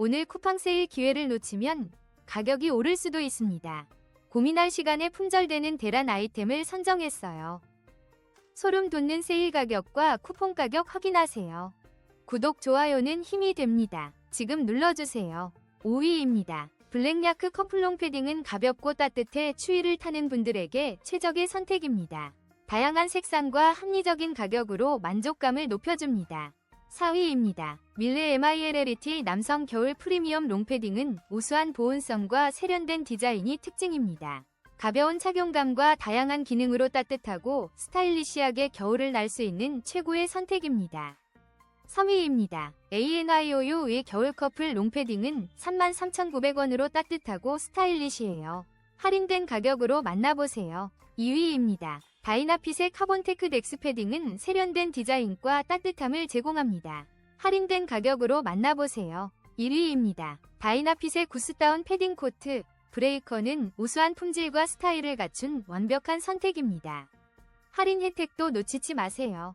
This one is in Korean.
오늘 쿠팡 세일 기회를 놓치면 가격이 오를 수도 있습니다. 고민할 시간에 품절되는 대란 아이템을 선정했어요. 소름 돋는 세일 가격과 쿠폰 가격 확인하세요. 구독, 좋아요는 힘이 됩니다. 지금 눌러주세요. 5위입니다. 블랙야크 커플롱 패딩은 가볍고 따뜻해 추위를 타는 분들에게 최적의 선택입니다. 다양한 색상과 합리적인 가격으로 만족감을 높여줍니다. 4위입니다. 밀레 MILLT 남성 겨울 프리미엄 롱패딩은 우수한 보온성과 세련된 디자인이 특징입니다. 가벼운 착용감과 다양한 기능으로 따뜻하고 스타일리시하게 겨울을 날 수 있는 최고의 선택입니다. 3위입니다. ANIOU의 겨울 커플 롱패딩은 33,900원으로 따뜻하고 스타일리시해요. 할인된 가격으로 만나보세요. 2위입니다. 다이나핏의 카본테크 덱스 패딩은 세련된 디자인과 따뜻함을 제공합니다. 할인된 가격으로 만나보세요. 1위입니다. 다이나핏의 구스다운 패딩 코트 브레이커는 우수한 품질과 스타일을 갖춘 완벽한 선택입니다. 할인 혜택도 놓치지 마세요.